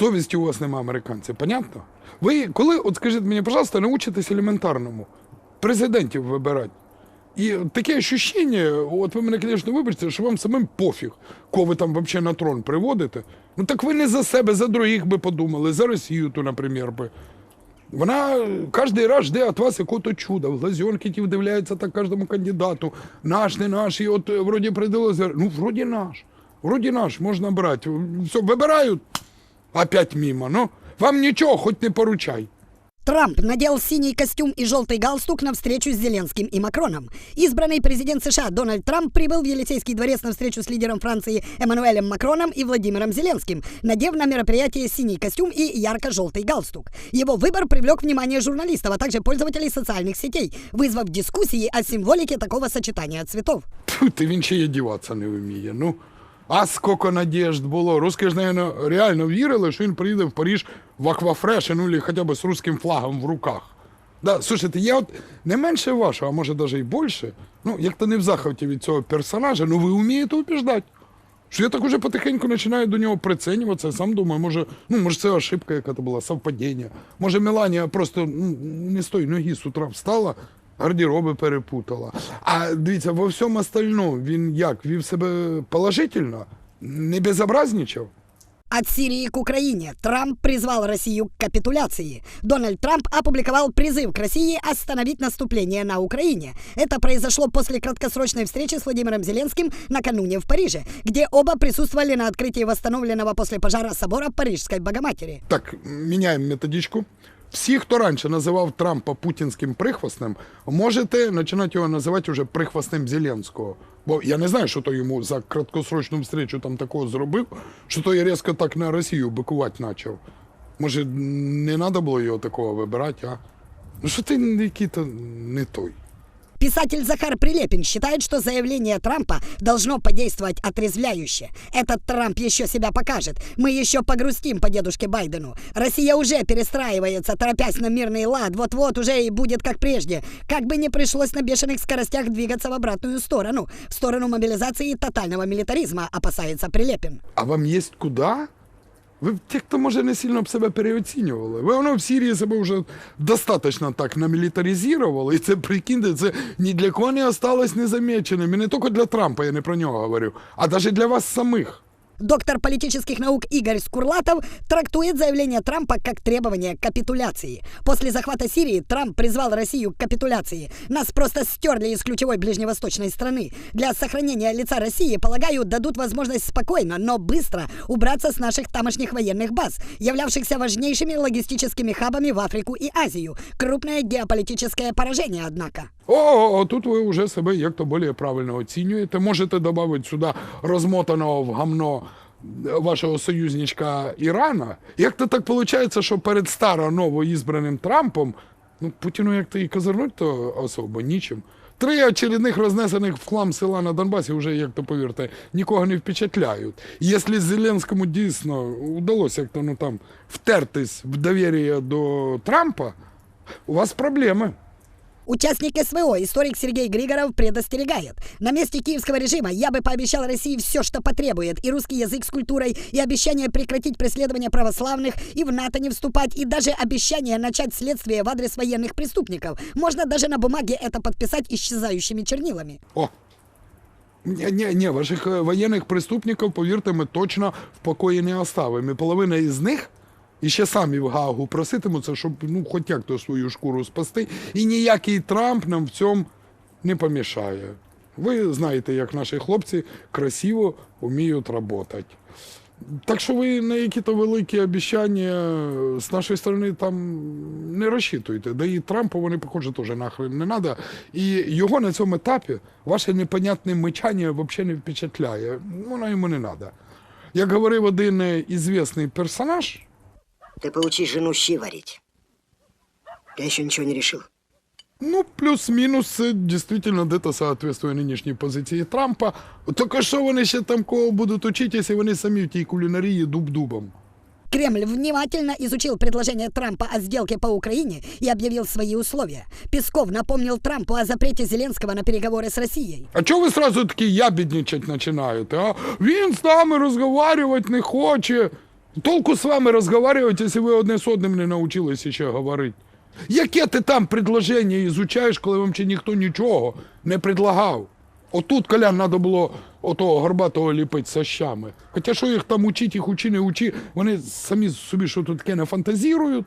совісті у вас немає, американці, понятно? Ви коли, от скажіть мені, пожалуйста, научитесь елементарному президентів вибирати. І таке ощущення, от ви мене, звісно, вибачте, що вам самим пофіг, кого ви там взагалі на трон приводите. Ну так ви не за себе, за других би подумали, за Росію, то, наприклад, би. Вона кожен раз жде від вас якого-то чуда. В глазенки ті вдивляється так кожному кандидату. Наш, не наш. І от вроді придали, ну, вроді наш. Вроді наш, можна брати. Все, вибирають, опять мимо. Ну, вам нічого, хоч не поручай. Трамп надел синий костюм и желтый галстук на встречу с Зеленским и Макроном. Избранный президент США Дональд Трамп прибыл в Елисейский дворец на встречу с лидером Франции Эммануэлем Макроном и Владимиром Зеленским, надев на мероприятие синий костюм и ярко-желтый галстук. Его выбор привлек внимание журналистов, а также пользователей социальных сетей, вызвав дискуссии о символике такого сочетания цветов. Тьфу, ти він ще й одіватися не вміє. Ну, а скільки надіжд було. Русські ж, наверное, реально вірили, що він приїде в Париж в аквафреші, ну, або хоча б з русським флагом в руках. Да, слушайте, я от не менше вашого, а може навіть і більше, ну, як то не в захваті від цього персонажа, ну ви вмієте убіждати. Що я так уже потихеньку починаю до нього прицінюватися, сам думаю, може, ну, може це ошибка, яка то була, совпадіння. Може, Меланія просто ну, не з тої ноги з утра встала, гардероби перепутала. А дивіться, во всьому остальному він як? Вів себе положительно? Не безобразничав? От Сирии к Украине Трамп призвал Россию к капитуляции. Дональд Трамп опубликовал призыв к России остановить наступление на Украине. Это произошло после краткосрочной встречи с Владимиром Зеленским накануне в Париже, где оба присутствовали на открытии восстановленного после пожара собора Парижской Богоматери. Так, міняємо методичку. Всі, хто раніше називав Трампа путінським прихвостнем, можете починати його називати вже прихвостнем Зеленського. Бо я не знаю, що то йому за краткосрочну встречу там такого зробив, що то я різко так на Росію бикувати почав. Може, не треба було його такого вибирати, а? Ну що ти який-то не той. Писатель Захар Прилепин считает, что заявление Трампа должно подействовать отрезвляюще. Этот Трамп еще себя покажет. Мы еще погрустим по дедушке Байдену. Россия уже перестраивается, торопясь на мирный лад. Вот-вот уже и будет как прежде. Как бы не пришлось на бешеных скоростях двигаться в обратную сторону. В сторону мобилизации и тотального милитаризма, опасается Прилепин. А вам є куди? Ви тих, хто може не сильно б себе переоцінювали. Ви воно в Сирії себе вже достатньо так намілітаризували, і це прикиньте, це ні для кого не осталось незаміченим. І не тільки для Трампа, я не про нього говорю, а навіть для вас самих. Доктор политических наук Игорь Скурлатов трактует заявление Трампа как требование капитуляции. После захвата Сирии Трамп призвал Россию к капитуляции. Нас просто стерли из ключевой ближневосточной страны. Для сохранения лица России, полагаю, дадут возможность спокойно, но быстро убраться с наших тамошних военных баз, являвшихся важнейшими логистическими хабами в Африку и Азию. Крупное геополитическое поражение, однако. О, тут ви вже себе як-то більш правильно оцінюєте. Можете додати сюди розмотаного в гамно вашого союзничка Ірана. Як то так виходить, що перед старо новоізбраним Трампом, ну, Путіну як то і козирнуть, то особо нічим. Три очередних рознесених в хлам села на Донбасі вже, як то повірте, нікого не впечатляють. Якщо Зеленському дійсно вдалося як то ну там втертись в довір'я до Трампа, у вас проблеми. Участник СВО, историк Сергей Григоров, предостерегает. На месте киевского режима я бы пообещал России все, что потребует. И русский язык с культурой, и обещание прекратить преследование православных, и в НАТО не вступать, и даже обещание начать следствие в адрес военных преступников. Можно даже на бумаге это подписать исчезающими чернилами. О! Ні, ні, ні, ваших е, воєнних преступників, повірте, ми точно в покої не оставимо. І половина із них і ще самі в Гаагу проситимуться, щоб ну, хоч як то свою шкуру спасти. І ніякий Трамп нам в цьому не помішає. Ви знаєте, як наші хлопці красиво вміють працювати. Так що ви на які-то великі обіцяння з нашої сторони там не розчитуйте. Да і Трампу вони, похоже, теж нахрен не треба. І його на цьому етапі ваше непонятне мичання взагалі не впечатляє. Воно йому не треба. Як говорив один е, ізвісний персонаж, Ты поучи жену щи варить. Я еще ничего не решил. ну, плюс-мінус, це дійсно де-то соответствує нинішній позиції Трампа. Тільки що вони ще там кого будуть учити, якщо вони самі в тій кулінарії дуб-дубом. Кремль внимательно изучил предложение Трампа о сделке по Украине и объявил свои условия. Песков напомнил Трампу о запрете Зеленского на переговоры с Россией. А чого ви сразу такі ябідничать починаєте? А? Він з нами розговорювати не хоче. Толку з вами розговорювати, якщо ви одне з одним не навчилися ще говорити. Яке ти там предложення ізучаєш, коли вам ще ніхто нічого не предлагав? Отут, Колян, треба було отого горбатого ліпити сащами. Хоча що їх там учить, їх учи, не учи, вони самі собі що тут таке не фантазірують.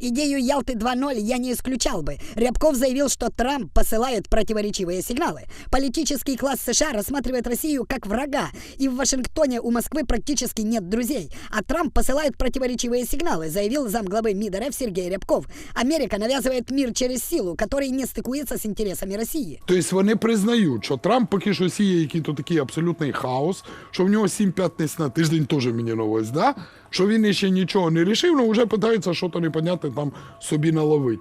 Идею Ялты 2.0 я не исключал бы. Рябков заявил, что Трамп посылает противоречивые сигналы. Политический класс США рассматривает Россию как врага, и в Вашингтоне у Москвы практически нет друзей. А Трамп посылает противоречивые сигналы, заявил замглавы МИД РФ Сергей Рябков. Америка навязывает мир через силу, который не стыкуется с интересами России. Тобто вони признають, що Трамп поки що сіє який-то такий абсолютний хаос, що в нього сім п'ятниць на тиждень теж мені новость, да? Що він ще нічого не рішив, але вже питається що-то непонятне там собі наловить.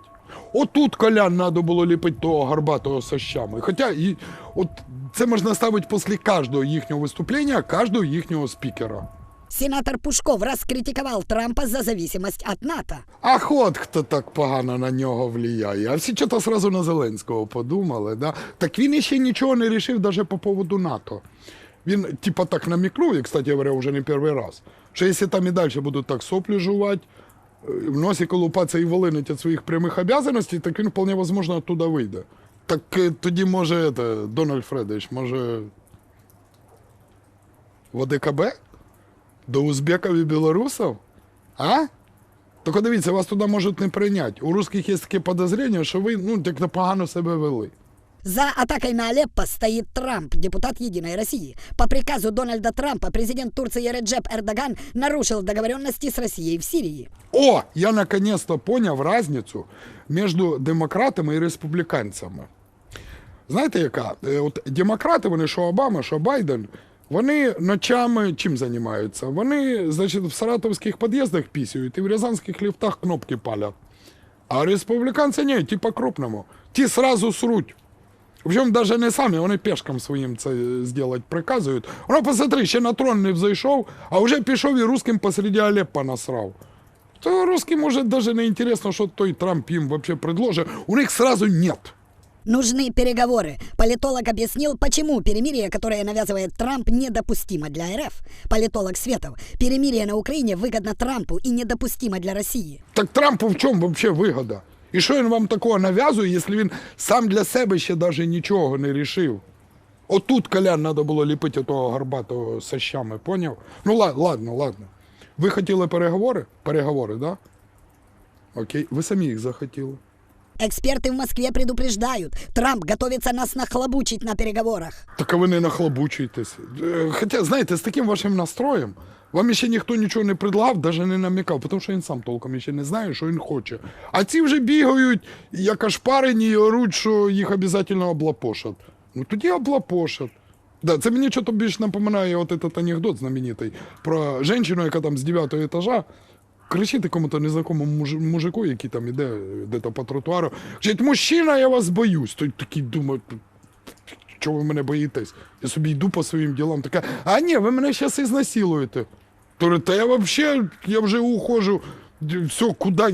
Отут колян треба було ліпити того горбатого з сащами. Хоча і, от це можна ставити після кожного їхнього виступлення, кожного їхнього спікера. Сенатор Пушков раскритиковал Трампа за зависимость от НАТО. Ах, от хто так погано на нього влияє. А всі чого сразу на Зеленського подумали, да? Так він ще нічого не рішив навіть по поводу НАТО. Він, типа, так намікнув, і, кстати говоря, вже не перший раз, що якщо там і далі будуть так соплі жувати, е, в носі колупатися і волинить від своїх прямих обов'язків, так він вполне возможно оттуда вийде. Так е, тоді, може, это, Дональд Фредович, може, в ОДКБ? До узбеків і білорусів? А? Тільки дивіться, вас туди можуть не прийняти. У русських є таке подозріння, що ви ну, як-то погано себе вели. За атакой на Алеппо стоит Трамп, депутат Единой России. По приказу Дональда Трампа президент Турции Реджеп Эрдоган нарушил договоренности с Россией в Сирии. О, я наконец-то поняв разницю між демократами і республіканцями. Знаєте, яка? Е, От демократи, вони що Обама, що Байден, вони ночами чим займаються? Вони, значить, в саратовських під'їздах пісяють і в рязанських ліфтах кнопки палять. А республіканці ні, ті по-крупному. Ті сразу сруть. Причому навіть не самі, вони пешкам своїм це зробити приказують. Воно, посмотри, ще на трон не взойшов, а вже пішов і русским посреди Алеппо насрав. То русским може навіть не інтересно, що той Трамп їм вообще предложить. У них сразу нет. Нужны переговоры. Политолог объяснил, почему перемирие, которое навязывает Трамп, недопустимо для РФ. Политолог Светов. Перемирие на Украине выгодно Трампу и недопустимо для России. Так Трампу в чому вообще вигода? І що він вам такого нав'язує, якщо він сам для себе ще навіть нічого не рішив? Отут колян треба було ліпити того горбатого з сащами, поняв? Ну ла- ладно, ладно. Ви хотіли переговори? Переговори, да? Окей, ви самі їх захотіли. Эксперты в Москве предупреждают, Трамп готовится нас нахлобучить на переговорах. Так а ви не нахлобучуєтесь. Е, Хоча, знаєте, з таким вашим настроєм вам ще ніхто нічого не предлагав, навіть не намікав, тому що він сам толком ще не знає, що він хоче. А ці вже бігають, як ошпарені, і оруть, що їх обов'язково облапошать. Ну тоді облапошать. Да, це мені щось більш напоминає от этот анекдот знаменитий про жінку, яка там з 9 етажа кричить якому-то незнакомому муж- мужику, який там іде де-то по тротуару. Кричить, мужчина, я вас боюсь. Той такий думає, чого ви мене боїтесь? Я собі йду по своїм ділам. Така, а ні, ви мене зараз ізнасилуєте. То та я вообще, я вже ухожу. Все, куди,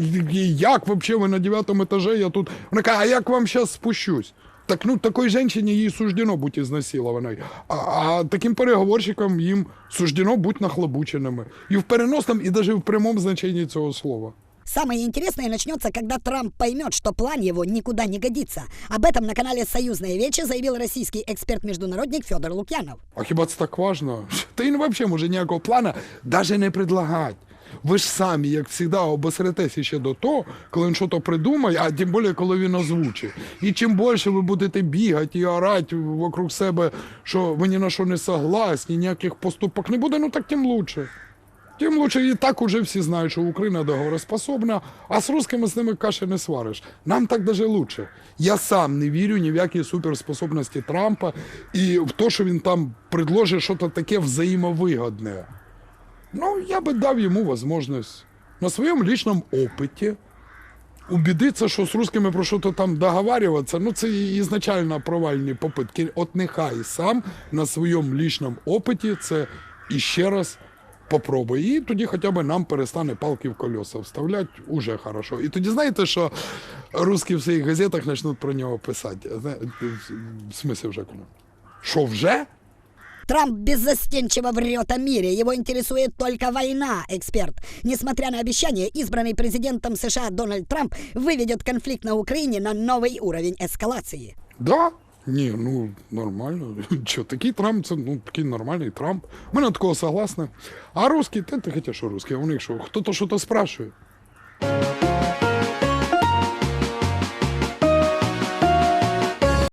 як вообще ви на девятом етажі, я тут. Вона каже, а як вам зараз спущусь? Так ну такой женщине їй суждено бути ізнасилованою. А, а таким переговорщикам їм суждено бути нахлобученими. І в переносному, і навіть в прямому значенні цього слова. Самое интересное начнется, когда Трамп поймет, что план его никуда не годится. Об этом на канале «Союзная вече» заявил российский эксперт-международник Федор Лукьянов. А хіба це так важно? Та він взагалі може ніякого плана навіть не предлагати. Ви ж самі, як завжди, обосретеся ще до того, коли він щось придумає, а тим більше, коли він озвучить. І чим більше ви будете бігати і орати вокруг себе, що ви ні на що не согласні, ніяких поступок не буде, ну так тим лучше. Тим лучше і так уже всі знають, що Україна договороспособна, а з русскими з ними каші не свариш. Нам так даже лучше. Я сам не вірю ні в які суперспособності Трампа і в те, що він там предложить щось таке взаємовигодне. Ну, я би дав йому можливість на своєму личному опиті убедиться, що з русскими про щось там договарюватися, ну це ізначально провальні попитки. От нехай сам на своєму личному опиті це іще раз попробує. І тоді хоча б нам перестане палки в колеса вставляти, уже хорошо. І тоді знаєте, що русські в своїх газетах почнуть про нього писати. Зна- В смислі вже коли? Що вже? Трамп беззастенчиво врет о мире, его интересует только война, эксперт. Несмотря на обещание, избранный президентом США Дональд Трамп выведет конфликт на Украине на новый уровень эскалации. Да? Ні, ну нормально. Чо, такий Трамп, це ну такий нормальний Трамп. Ми на такого согласна. А русський, ти хочеш, що русські, у них що, хто-то що-то спрашує.